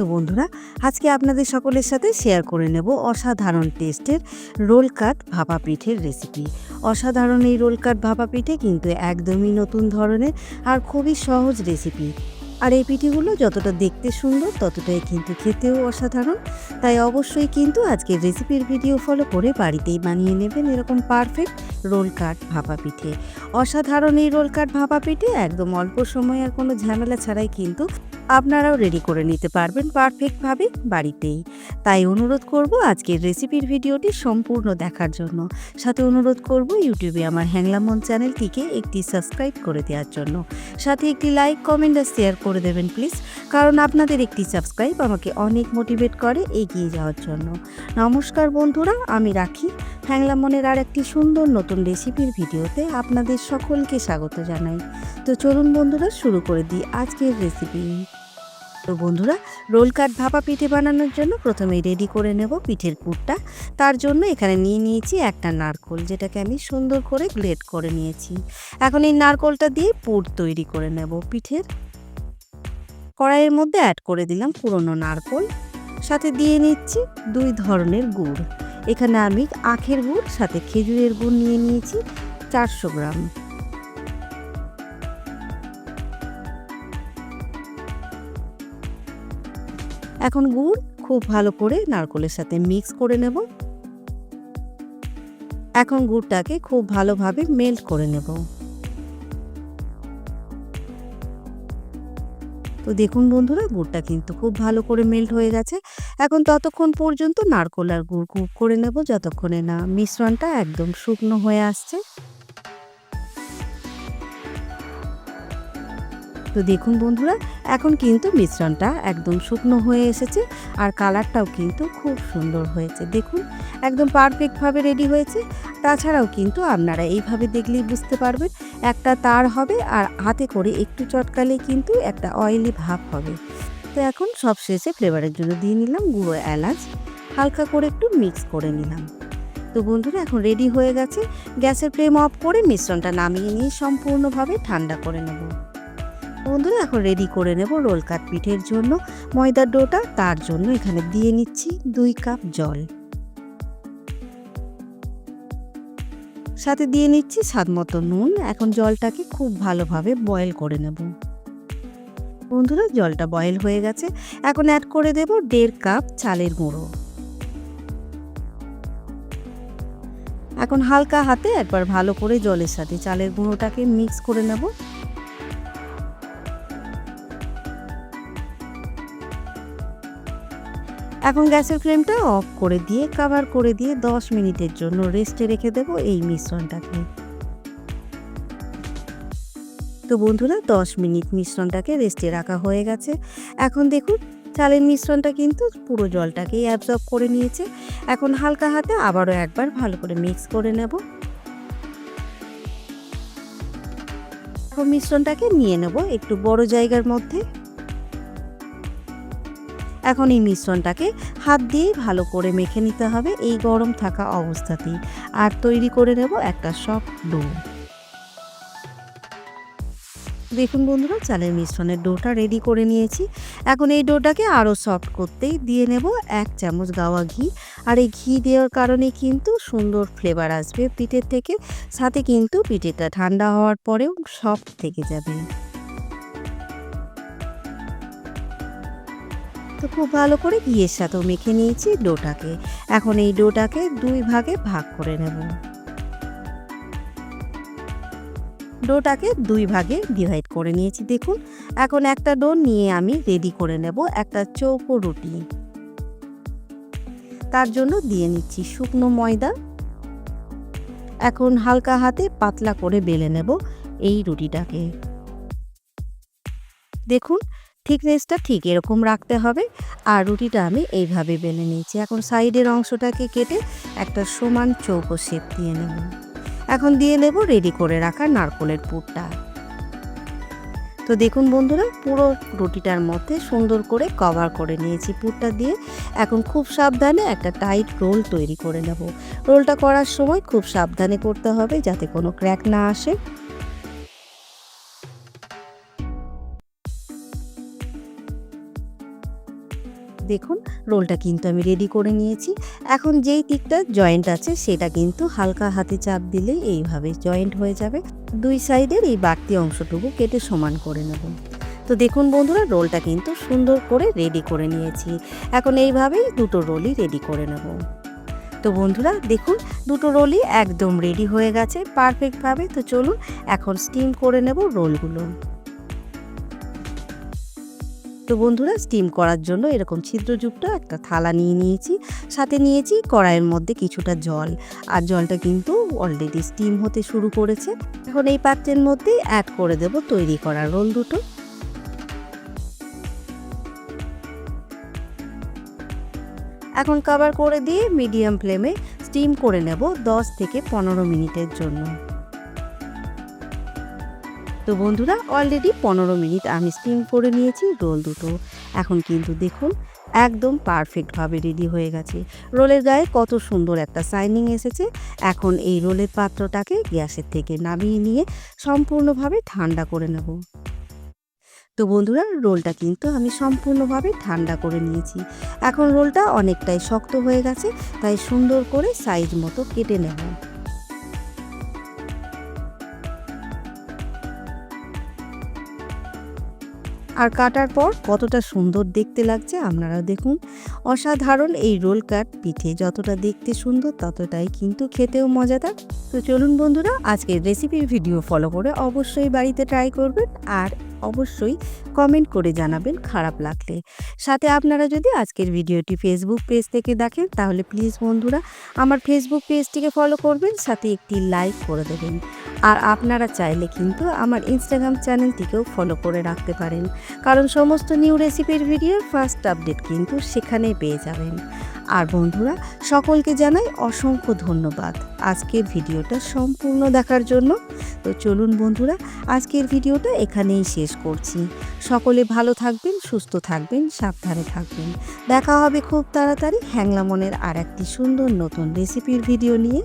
তো বন্ধুরা, আজকে আপনাদের সকলের সাথে শেয়ার করে নেব অসাধারণ টেস্টের রোল কাট ভাপা পিঠের রেসিপি অসাধারণ এই রোল কাট ভাপা পিঠে কিন্তু একদমই নতুন ধরনের আর খুবই সহজ রেসিপি আর এই পিঠেগুলো যতটা দেখতে সুন্দর, ততটাই কিন্তু খেতেও অসাধারণ। তাই অবশ্যই কিন্তু আজকের রেসিপির ভিডিও ফলো করে বাড়িতেই বানিয়ে নেবেন এরকম পারফেক্ট রোল কাট ভাপা পিঠে। অসাধারণ এই রোল কাট ভাপা পিঠে একদম অল্প সময় আর কোনো ঝামেলা ছাড়াই কিন্তু আপনারাও রেডি করে নিতে পারবেন পারফেক্টভাবে বাড়িতেই। তাই অনুরোধ করব আজকের রেসিপির ভিডিওটি সম্পূর্ণ দেখার জন্য। সাথে অনুরোধ করব ইউটিউবে আমার হ্যাংলামন চ্যানেলটিকে একটি সাবস্ক্রাইব করে দেওয়ার জন্য। সাথে একটি লাইক কমেন্ট আর শেয়ার করে দেবেন প্লিজ কারণ আপনাদের একটি সাবস্ক্রাইব আমাকে অনেক মোটিভেট করে এগিয়ে যাওয়ার জন্য। নমস্কার বন্ধুরা, আমি রাখি। হ্যাংলামনের আর একটি সুন্দর নতুন রেসিপির ভিডিওতে আপনাদের সকলকে স্বাগত জানাই। তো চলুন বন্ধুরা, শুরু করে দিই আজকের রেসিপি। তো বন্ধুরা, রোল কাট ভাপা পিঠে বানানোর জন্য প্রথমে রেডি করে নেব পিঠের পুরটা। তার জন্য এখানে নিয়ে নিয়েছি একটা নারকোল, যেটাকে আমি সুন্দর করে গ্রেট করে নিয়েছি। এখন এই নারকোলটা দিয়ে পুর তৈরি করে নেব পিঠের। কড়াইয়ের মধ্যে অ্যাড করে দিলাম পুরনো নারকোল। সাথে দিয়ে নিচ্ছি দুই ধরনের গুড়। এখানে আমি আখের গুড়, সাথে খেজুরের গুড় নিয়ে নিয়েছি চারশো গ্রাম। এখন গুড় খুব ভালো করে নারকলের সাথে মিক্স করে নেব। এখন গুড়টাকে খুব ভালোভাবে মেল্ট করে নেব। তো দেখুন বন্ধুরা, গুড়টা কিন্তু খুব ভালো করে মেল্ট হয়ে গেছে। এখন ততক্ষণ পর্যন্ত নারকোল আর গুড় কুক করে নেব, যতক্ষণে না মিশ্রণটা একদম শুকনো হয়ে আসছে। তো দেখুন বন্ধুরা, এখন কিন্তু মিশ্রণটা একদম শুকনো হয়ে এসেছে আর কালারটাও কিন্তু খুব সুন্দর হয়েছে। দেখুন, একদম পারফেক্টভাবে রেডি হয়েছে। তাছাড়াও কিন্তু আপনারা এইভাবে দেখলেই বুঝতে পারবেন, একটা তার হবে আর হাতে করে একটু চটকালে কিন্তু একটা অয়েলি ভাব হবে। তো এখন সব শেষে ফ্লেভারের জন্য দিয়ে নিলাম গুঁড়ো এলাচ, হালকা করে একটু মিক্স করে নিলাম। তো বন্ধুরা, এখন রেডি হয়ে গেছে। গ্যাসের ফ্লেম অফ করে মিশ্রণটা নামিয়ে নিয়ে সম্পূর্ণভাবে ঠান্ডা করে নেব। বন্ধুরা, এখন রেডি করে নেব রোল কাট পিঠের জন্য। ময়দার ডোটা তার জন্য এখানে দিয়ে নিচ্ছি দুই কাপ জল। সাথে দিয়ে নিচ্ছি স্বাদ মতো নুন। এখন জলটাকে খুব ভালোভাবে বয়েল করে নেব। বন্ধুরা, জলটা বয়েল হয়ে গেছে। এখন অ্যাড করে দেব দেড় কাপ চালের গুঁড়ো। এখন হালকা হাতে একবার ভালো করে জলের সাথে চালের গুঁড়োটাকে মিক্স করে নেব। এখন গ্যাসের ফ্লেমটা অফ করে দিয়ে কাভার করে দিয়ে 10 মিনিটের জন্য রেস্টে রেখে দেব এই মিশ্রণটাকে। তো বন্ধুরা 10 মিনিট মিশ্রণটাকে রেস্টে রাখা হয়ে গেছে। এখন দেখুন, চালের মিশ্রণটা কিন্তু পুরো জলটাকেই অ্যাবজর্ব করে নিয়েছে। এখন হালকা হাতে আবারও একবার ভালো করে মিক্স করে নেব। মিশ্রণটাকে নিয়ে নেব একটু বড় জায়গার মধ্যে। এখন এই মিশ্রণটাকে হাত দিয়ে ভালো করে মেখে নিতে হবে এই গরম থাকা অবস্থাতেই। আর তৈরি করে নেব একটা সফট ডো। দেখুন বন্ধুরা, চালের মিশ্রণের ডোটা রেডি করে নিয়েছি। এখন এই ডোটাকে আরও সফট করতেই দিয়ে নেব এক চামচ গাওয়া ঘি। আর এই ঘি দেওয়ার কারণে কিন্তু সুন্দর ফ্লেভার আসবে। পিঠের থেকে, সাথে কিন্তু পিঠেটা ঠান্ডা হওয়ার পরেও সফট থেকে যাবে। তো খুব ভালো করে ঘিয়ের সাথেও মেখে নিয়েছি ডোটাকে। এখন এই ডোটাকে দুই ভাগে ভাগ করে নেব। ডোটাকে দুই ভাগে ডিভাইড করে নিয়েছি, দেখুন। এখন একটা ডো নিয়ে আমি রেডি করে নেব একটা চৌকো রুটি। তার জন্য দিয়ে নিচ্ছি শুকনো ময়দা। এখন হালকা হাতে পাতলা করে বেলে নেব এই রুটিটাকে। দেখুন থিকনেসটা ঠিক এরকম রাখতে হবে। আর রুটিটা আমি এইভাবে বেলে নিয়েছি। এখন সাইডের অংশটাকে কেটে একটা সমান চৌকো শেপ দিয়ে নেব। এখন দিয়ে নেব রেডি করে রাখা নারকোলের পুরটা। তো দেখুন বন্ধুরা, পুরো রুটিটার মধ্যে সুন্দর করে কভার করে নিয়েছি পুরটা দিয়ে। এখন খুব সাবধানে একটা টাইট রোল তৈরি করে নেব। রোলটা করার সময় খুব সাবধানে করতে হবে যাতে কোনো ক্র্যাক না আসে। দেখুন, রোলটা কিন্তু আমি রেডি করে নিয়েছি। এখন যেই দিকটা জয়েন্ট আছে, সেটা কিন্তু হালকা হাতে চাপ দিলেই এইভাবে জয়েন্ট হয়ে যাবে। দুই সাইডের এই বাড়তি অংশটুকু কেটে সমান করে নেব। তো দেখুন বন্ধুরা, রোলটা কিন্তু সুন্দর করে রেডি করে নিয়েছি। এখন এইভাবেই দুটো রোলই রেডি করে নেব। তো বন্ধুরা, দেখুন, দুটো রোলই একদম রেডি হয়ে গেছে পারফেক্টভাবে তো চলুন, এখন স্টিম করে নেব রোলগুলো। তো বন্ধুরা স্টিম করার জন্য এরকম ছিদ্রযুক্ত একটা থালা নিয়ে নিয়েছি। সাথে নিয়েছি কড়াইয়ের মধ্যে কিছুটা জল। আর জলটা কিন্তু অলরেডি স্টিম হতে শুরু করেছে। এখন এই পাত্রের মধ্যেই অ্যাড করে দেব তৈরি করা রোল দুটো। এখন কভার করে দিয়ে মিডিয়াম ফ্লেমে স্টিম করে নেব 10 থেকে পনেরো মিনিটের জন্য। তো বন্ধুরা অলরেডি পনেরো মিনিট আমি স্টিম করে নিয়েছি রোল দুটো। এখন কিন্তু দেখুন, একদম পারফেক্টভাবে রেডি হয়ে গেছে। রোলের গায়ে কত সুন্দর একটা সাইনিং এসেছে। এখন এই রোলের পাত্রটাকে গ্যাসের থেকে নামিয়ে নিয়ে সম্পূর্ণভাবে ঠান্ডা করে নেব। তো বন্ধুরা, রোলটা কিন্তু আমি সম্পূর্ণভাবে ঠান্ডা করে নিয়েছি। এখন রোলটা অনেকটাই শক্ত হয়ে গেছে, তাই সুন্দর করে সাইজ মতো কেটে নেব। আর কাটার পর কতটা সুন্দর দেখতে লাগছে আপনারা দেখুন। অসাধারণ এই রোল কাট পিঠে যতটা দেখতে সুন্দর ততটাই কিন্তু খেতেও মজাদার। তো চলুন বন্ধুরা, আজকের রেসিপির ভিডিও ফলো করে অবশ্যই বাড়িতে ট্রাই করবেন। আর অবশ্যই কমেন্ট করে জানাবেন, খারাপ লাগলে। সাথে আপনারা যদি আজকের ভিডিওটি ফেসবুক পেজ থেকে দেখেন, তাহলে প্লিজ বন্ধুরা, আমার ফেসবুক পেজটিকে ফলো করবেন, সাথে একটি লাইক করে দেবেন। আর আপনারা চাইলে কিন্তু আমার ইনস্টাগ্রাম চ্যানেলটিকেও ফলো করে রাখতে পারেন। কারণ সমস্ত নিউ রেসিপির ভিডিওর ফার্স্ট আপডেট কিন্তু সেখানেই পেয়ে যাবেন। আর বন্ধুরা, সকলকে জানাই অসংখ্য ধন্যবাদ। আজকের ভিডিওটা সম্পূর্ণ দেখার জন্য। তো চলুন বন্ধুরা, আজকের ভিডিওটা এখানেই শেষ করছি। সকলে ভালো থাকবেন, সুস্থ থাকবেন, সাবধানে থাকবেন। দেখা হবে খুব তাড়াতাড়ি হ্যাংলামনের আর একটি সুন্দর নতুন রেসিপির ভিডিও নিয়ে।